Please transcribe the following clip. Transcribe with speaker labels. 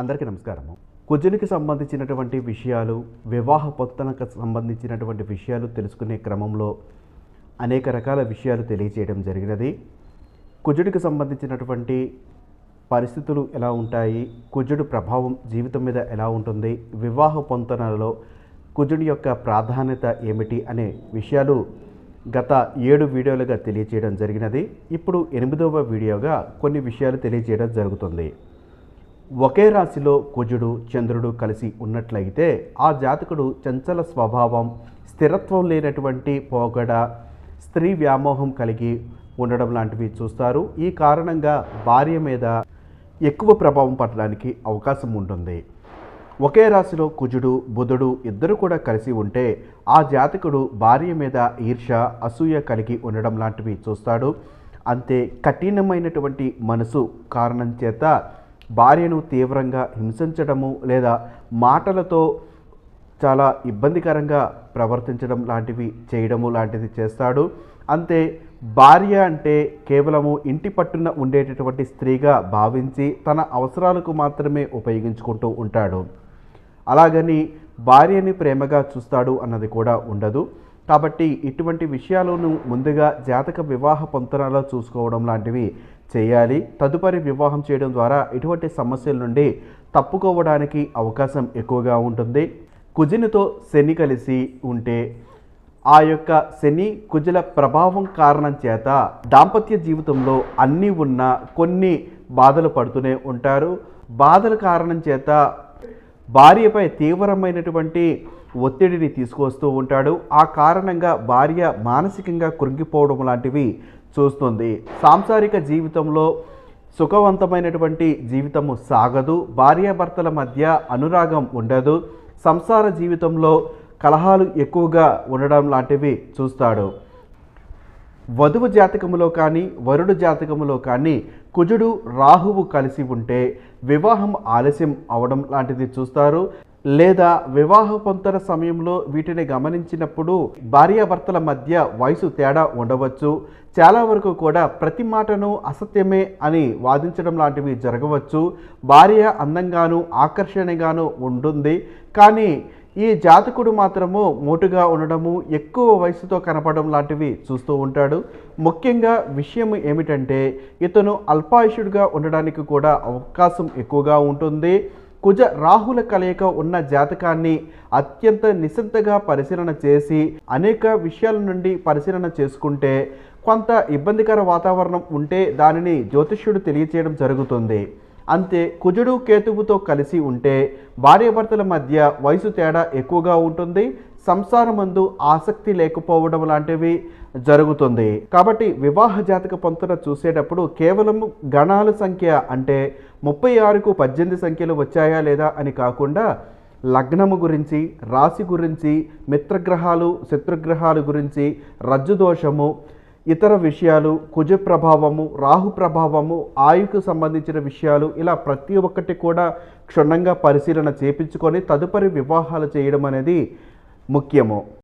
Speaker 1: అందరికీ నమస్కారము. కుజునికి సంబంధించినటువంటి విషయాలు వివాహ పొత్తనకు సంబంధించినటువంటి విషయాలు తెలుసుకునే క్రమంలో అనేక రకాల విషయాలు తెలియజేయడం జరిగినది. కుజుడికి సంబంధించినటువంటి పరిస్థితులు ఎలా ఉంటాయి? కుజుడు ప్రభావం జీవితం మీద ఎలా ఉంటుంది? వివాహ పొంతనలలో కుజుడి యొక్క ప్రాధాన్యత ఏమిటి అనే విషయాలు గత ఏడు వీడియోలుగా తెలియజేయడం జరిగినది. ఇప్పుడు ఎనిమిదవ వీడియోగా కొన్ని విషయాలు తెలియజేయడం జరుగుతుంది. ఒకే రాశిలో కుజుడు చంద్రుడు కలిసి ఉన్నట్లయితే ఆ జాతకుడు చంచల స్వభావం స్థిరత్వం లేనటువంటి పోగడ స్త్రీ వ్యామోహం కలిగి ఉండడం లాంటివి చూస్తారు. ఈ కారణంగా భార్య మీద ఎక్కువ ప్రభావం పడడానికి అవకాశం ఉంటుంది. ఒకే రాశిలో కుజుడు బుధుడు ఇద్దరు కూడా కలిసి ఉంటే ఆ జాతకుడు భార్య మీద ఈర్ష అసూయ కలిగి ఉండడం లాంటివి చూస్తాడు. అంతే కఠినమైనటువంటి మనసు కారణం చేత భార్యను తీవ్రంగా హింసించడము లేదా మాటలతో చాలా ఇబ్బందికరంగా ప్రవర్తించడం లాంటివి చేయడము లాంటిది చేస్తాడు. అంతే భార్య అంటే కేవలము ఇంటి పట్టున ఉండేటటువంటి స్త్రీగా భావించి తన అవసరాలకు మాత్రమే ఉపయోగించుకుంటూ ఉంటాడు. అలాగని భార్యని ప్రేమగా చూస్తాడు అన్నది కూడా ఉండదు. కాబట్టి ఇటువంటి విషయాలను ముందుగా జాతక వివాహ పొంతనలో చూసుకోవడం లాంటివి చేయాలి. తదుపరి వివాహం చేయడం ద్వారా ఇటువంటి సమస్యల నుండి తప్పుకోవడానికి అవకాశం ఎక్కువగా ఉంటుంది. కుజినితో శని కలిసి ఉంటే ఆ యొక్క శని కుజుల ప్రభావం కారణం చేత దాంపత్య జీవితంలో అన్నీ ఉన్న కొన్ని బాధలు పడుతూనే ఉంటారు. బాధల కారణం చేత భార్యపై తీవ్రమైనటువంటి ఒత్తిడిని తీసుకొస్తూ ఉంటాడు. ఆ కారణంగా భార్య మానసికంగా కృంగిపోవడం లాంటివి చూస్తుంది. సాంసారిక జీవితంలో సుఖవంతమైనటువంటి జీవితము సాగదు. భార్యాభర్తల మధ్య అనురాగం ఉండదు. సంసార జీవితంలో కలహాలు ఎక్కువగా ఉండడం లాంటివి చూస్తాడు. వధువు జాతకములో కానీ వరుడు జాతకములో కానీ కుజుడు రాహువు కలిసి ఉంటే వివాహం ఆలస్యం అవడం లాంటిది చూస్తారు. లేదా వివాహ పొంతన సమయంలో వీటిని గమనించినప్పుడు భార్యాభర్తల మధ్య వయసు తేడా ఉండవచ్చు. చాలా వరకు కూడా ప్రతి మాటను అసత్యమే అని వాదించడం లాంటివి జరగవచ్చు. భార్య అందంగాను ఆకర్షణగాను ఉంటుంది. కానీ ఈ జాతకుడు మాత్రము మోటుగా ఉండడము ఎక్కువ వయసుతో కనపడడం లాంటివి చూస్తూ ఉంటాడు. ముఖ్యంగా విషయం ఏమిటంటే ఇతను అల్పాయుషుడిగా ఉండడానికి కూడా అవకాశం ఎక్కువగా ఉంటుంది. కుజ రాహుల కలయిక ఉన్న జాతకాన్ని అత్యంత నిశ్చింతగా పరిశీలన చేసి అనేక విషయాల నుండి పరిశీలన చేసుకుంటే కొంత ఇబ్బందికర వాతావరణం ఉంటే దానిని జ్యోతిష్యుడు తెలియచేయడం జరుగుతుంది. అంతే కుజుడు కేతువుతో కలిసి ఉంటే భార్యాభర్తల మధ్య వయసు తేడా ఎక్కువగా ఉంటుంది. సంసారమందు ఆసక్తి లేకపోవడం లాంటివి జరుగుతుంది. కాబట్టి వివాహ జాతక పొంతన చూసేటప్పుడు కేవలం గణాల సంఖ్య అంటే ముప్పై ఆరుకు పద్దెనిమిది సంఖ్యలు వచ్చాయా లేదా అని కాకుండా లగ్నము గురించి రాశి గురించి మిత్రగ్రహాలు శత్రుగ్రహాలు గురించి రజ్జు దోషము ఇతర విషయాలు కుజ ప్రభావము రాహు ప్రభావము ఆయుకు సంబంధించిన విషయాలు ఇలా ప్రతి ఒక్కటి కూడా క్షుణ్ణంగా పరిశీలన చేపించుకొని తదుపరి వివాహాలు చేయడం అనేది முக்கியமோ?